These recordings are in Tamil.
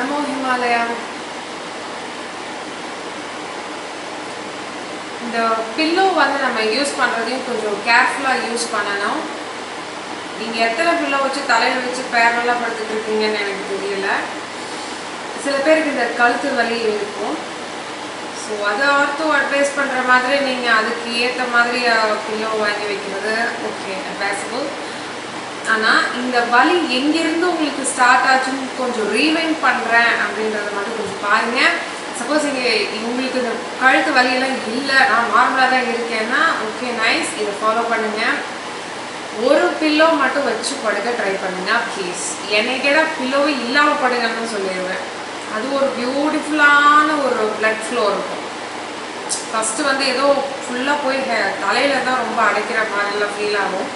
நமோ ஹிமாலயா இந்த பில்லோ வந்து நம்ம யூஸ் பண்ணுறதையும் கொஞ்சம் கேர்ஃபுல்லாக யூஸ் பண்ணணும். நீங்கள் எத்தனை பில்லோ வச்சு தலையில் வச்சு பேரலாக படுத்துட்டு இருக்கீங்கன்னு எனக்கு தெரியல. சில பேருக்கு இந்த கழுத்து வலி இருக்கும். ஸோ அதை ஆர்த்தோ அட்வைஸ் பண்ணுற மாதிரி நீங்கள் அதுக்கு ஏற்ற மாதிரி பில்லோ வாங்கி வைக்கிறது. ஓகே அட்வைசபிள் ஆனால் இந்த வலி எங்கேருந்து உங்களுக்கு ஸ்டார்ட் ஆச்சுன்னு கொஞ்சம் ரீவைண்ட் பண்ணுறேன் அப்படின்றத மட்டும் கொஞ்சம் பாருங்கள் சப்போஸ் இங்கே உங்களுக்கு இந்த கழுத்து வலியெல்லாம் இல்லை நான் நார்மலாக தான் இருக்கேன்னா ஓகே நைஸ் இதை ஃபாலோ பண்ணுங்கள் ஒரு பில்லோ மட்டும் வச்சு படுக்க ட்ரை பண்ணுங்க ப்ளீஸ் என்னை கேட்டால் பில்லோவே இல்லாமல் படுங்கன்னு சொல்லிடுவேன். அது ஒரு பியூட்டிஃபுல்லான ஒரு பிளட் ஃப்ளோ இருக்கும். ஃபஸ்ட்டு வந்து ஏதோ ஃபுல்லாக போய் தலையில் தான் ரொம்ப அடைக்கிற மாதிரிலாம் ஃபீல் ஆகும்.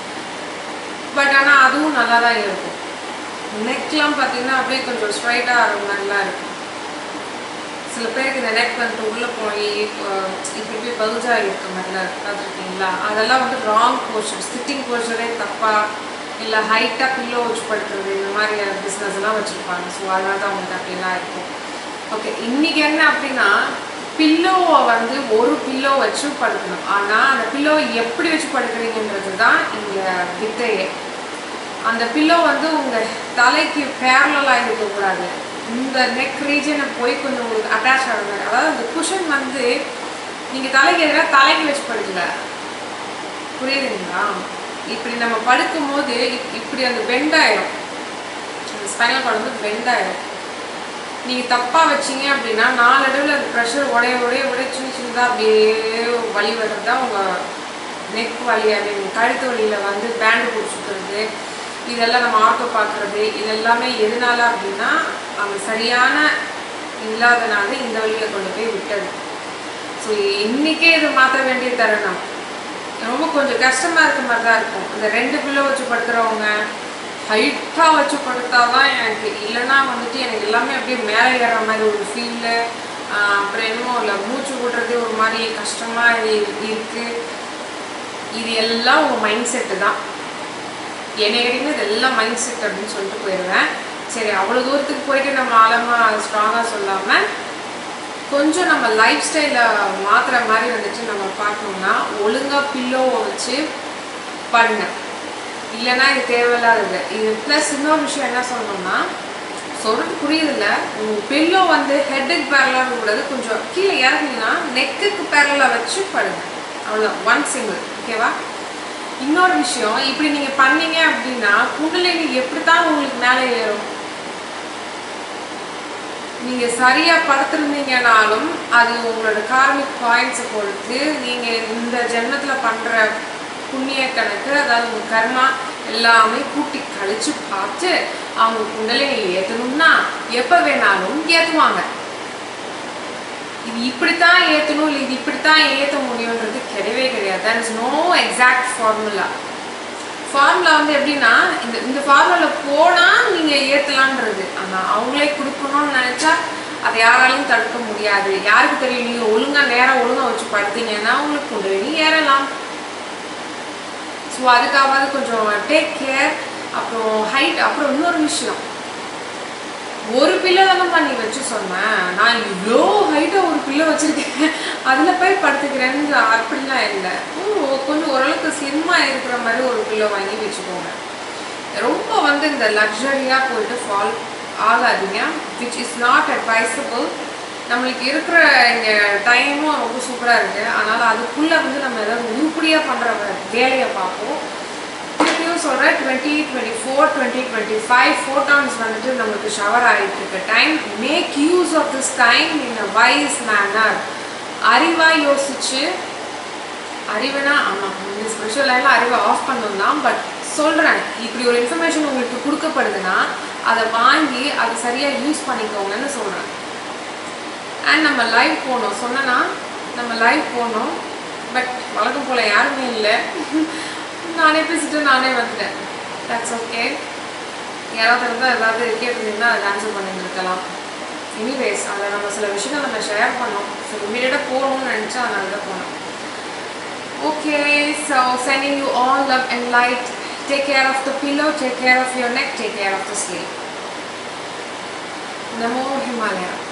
பட் ஆனால் அதுவும் நல்லா தான் இருக்கும். நெக்லாம் பார்த்தீங்கன்னா அப்படியே கொஞ்சம் ஸ்ட்ரைட்டாக ஆகிற மாதிரிலாம் இருக்கும். சில பேருக்கு இந்த நெக் வந்துட்டு உள்ளே போய் இப்படி போய் பல்ஜாக இருக்க மாதிரிலாம் பார்த்துருக்கீங்களா? அதெல்லாம் வந்து ராங் போர்ஷன் சிட்டிங் போர்ஷனே தப்பாக இல்லை ஹைட்டாக பில்லோ வச்சு படுத்துறது இந்த மாதிரி பிஸ்னஸ் எல்லாம் வச்சுருப்பாங்க. ஸோ அதனால தான் அவங்களுக்கு அப்படிலாம் இருக்கும். ஓகே இன்னைக்கு என்ன அப்படின்னா பில்லோவை வந்து ஒரு பில்லோ வச்சு படுக்கணும். ஆனால் அந்த பில்லோ எப்படி வச்சு படுக்கிறீங்கன்றது தான் இங்கே வித்தையே. அந்த பில்லோ வந்து உங்கள் தலைக்கு பேரலாக இருக்கக்கூடாது. இந்த நெக் ரீஜனை போய் கொஞ்சம் உங்களுக்கு அட்டாச் ஆகிற அதாவது அந்த குஷன் வந்து நீங்கள் தலைக்கு எதிராக தலைக்கு வச்சு படுக்கல. புரியுதுங்களா? இப்படி நம்ம படுக்கும்போது இப்- இப்படி அந்த பெண்டாயிரும் அந்த ஸ்பைனல் கார்டு வந்து பெண்டாயிரும் நீங்கள் தப்பாக வச்சீங்க அப்படின்னா நாலடவில் அந்த ப்ரெஷர் உடைய உடைய உடைய சின்ன சின்னதாக அப்படியே வழி வர்றது தான் உங்கள் நெக் வழியாக அது கழுத்து வழியில் வந்து பேண்டு பிடிச்சிக்கிறது. இதெல்லாம் நம்ம ஆட்டோ பார்க்குறது இதெல்லாமே எதனால அப்படின்னா அந்த சரியான இல்லாதனால இந்த வழியை கொண்டு போய் விட்டது. ஸோ இன்றைக்கே இது மாற்ற வேண்டிய தருணம். ரொம்ப கொஞ்சம் கஷ்டமாக இருக்க மாதிரி தான் இருக்கும். இந்த ரெண்டு பிள்ளை வச்சு படுத்துகிறவங்க ஹைட்டாக வச்சு படுத்தா தான் எனக்கு இல்லைன்னா வந்துட்டு எனக்கு எல்லாமே அப்படியே மேலே ஏற மாதிரி ஒரு ஃபீலு அப்புறம் என்னமோ இல்லை. மூச்சு விடுறதே ஒரு மாதிரி கஷ்டமாக இருக்குது இது எல்லாம் உங்கள் மைண்ட் செட்டு தான். என்னை கேட்டிங்கன்னா இதெல்லாம் மைண்ட் செட் அப்படின்னு சொல்லிட்டு போயிடுவேன். சரி அவ்வளோ தூரத்துக்கு போயிட்டு நம்ம ஆழமாக ஸ்ட்ராங்காக சொல்லாமல் கொஞ்சம் நம்ம லைஃப் ஸ்டைலை மாற்றுற மாதிரி வந்துட்டு நம்ம பார்க்கணும்னா ஒழுங்காக பில்லோவை வச்சு படுங்க இல்லைன்னா இது தேவையில்லாதது. இது ப்ளஸ் இன்னொரு விஷயம் என்ன சொல்லணும்னா சொல்கிறது புரியுதில்ல பில்லோ வந்து ஹெட்டுக்கு பேரலாக கூடாது கொஞ்சம் கீழே இறங்குனீங்கன்னா நெக்குக்கு பேரலாக வச்சு படுங்க அவ்வளோ ஒன் சிங்கிள் ஓகேவா இன்னொரு விஷயம் இப்படி நீங்க பண்ணீங்க அப்படின்னா குண்டலினி எப்படித்தான் உங்களுக்கு மேலே ஏறும்? நீங்க சரியா படுத்திருந்தீங்கனாலும் அது உங்களோட கார்மிக் பாயிண்ட்ஸை பொறுத்து நீங்க இந்த ஜென்மத்துல பண்ற புண்ணிய கணக்கு அதாவது உங்க கர்மா எல்லாமே கூட்டி கழிச்சு பார்த்து அவங்க குண்டலினி ஏத்தணும்னா எப்ப வேணாலும் ஏற்றுவாங்க இது இப்படித்தான் ஏத்தணும் இல்லை இது இப்படித்தான் ஏற்ற கிடையவே கிடையாது நோ எக்ஸாக்ட் ஃபார்முலா ஃபார்முலா வந்து எப்படின்னா இந்த இந்த ஃபார்முலாவில் போனால் நீங்கள் ஏற்றலான்றது ஆனால் அவங்களே கொடுக்கணும்னு நினச்சா அதை யாராலையும் தடுக்க முடியாது. யாருக்கு தெரியும்? நீங்கள் ஒழுங்காக நேராக ஒழுங்காக வச்சு படுத்தீங்கன்னா உங்களுக்கு கொண்டு நீ ஏறலாம். ஸோ அதுக்காவது கொஞ்சம் டேக் கேர் அப்புறம் ஹைட் அப்புறம் இன்னொரு விஷயம். ஒரு பிள்ளை தானம்மா நீ வச்சு சொன்னேன் நான் இவ்வளோ ஹைட்டாக ஒரு பிள்ளை வச்சுருக்கேன். அதில் போய் படுத்துக்கிறேன்னு இல்லை. கொஞ்சம் ஓரளவுக்கு ஸ்லிம்மாக இருக்கிற மாதிரி ஒரு பிள்ளை வாங்கி வச்சுக்கோங்க. ரொம்ப வந்து இந்த லக்ஸரியாக போயிட்டு ஃபால் ஆகாதீங்க. விச் இஸ் நாட் அட்வைசபிள் நம்மளுக்கு இருக்கிற இங்கே டைமும் ரொம்ப சூப்பராக இருக்குது அதனால் அதுக்குள்ளே வந்து நம்ம ஏதாவது உருப்படியாக பண்ணுற வேலையை பார்ப்போம். திருப்பியும் சொல்கிறேன் twenty twenty four twenty twenty five photons வந்துட்டு நம்மளுக்கு ஷவர் ஆகிட்டு இருக்க time make use of this time in a wise manner அறிவாக யோசிச்சு அறிவுனா ஆமாம் இந்த ஸ்பெஷல் லைனில் அறிவை ஆஃப் பண்ணணும் தான் பட் சொல்கிறேன் இப்படி ஒரு இன்ஃபர்மேஷன் உங்களுக்கு கொடுக்கப்படுதுன்னா அதை வாங்கி அதை சரியாக யூஸ் பண்ணிக்கோங்கன்னு சொல்கிறேன் அண்ட் நம்ம லைவ் போனோம். சொன்னேன்னா நம்ம லைவ் போனோம் பட் வழக்கம் போல் யாருமே இல்லை. நானே பேசிட்டு நானே வந்துட்டேன். தட்ஸ் ஓகே யாராவது இருந்தால் ஏதாவது கேட்டிருந்தீங்கன்னா அதை ஆன்சர் பண்ணியிருக்கலாம் எனிவேஸ் அதை நம்ம சில விஷயங்கள் நம்ம ஷேர் பண்ணோம். ஸோ இமீடியட்டாக போகணும்னு நினச்சா அதனால தான் போனோம். Okay, so sending you all love and light. Take care of the pillow, take care of your neck, take care of the sleep. Namo Himalaya.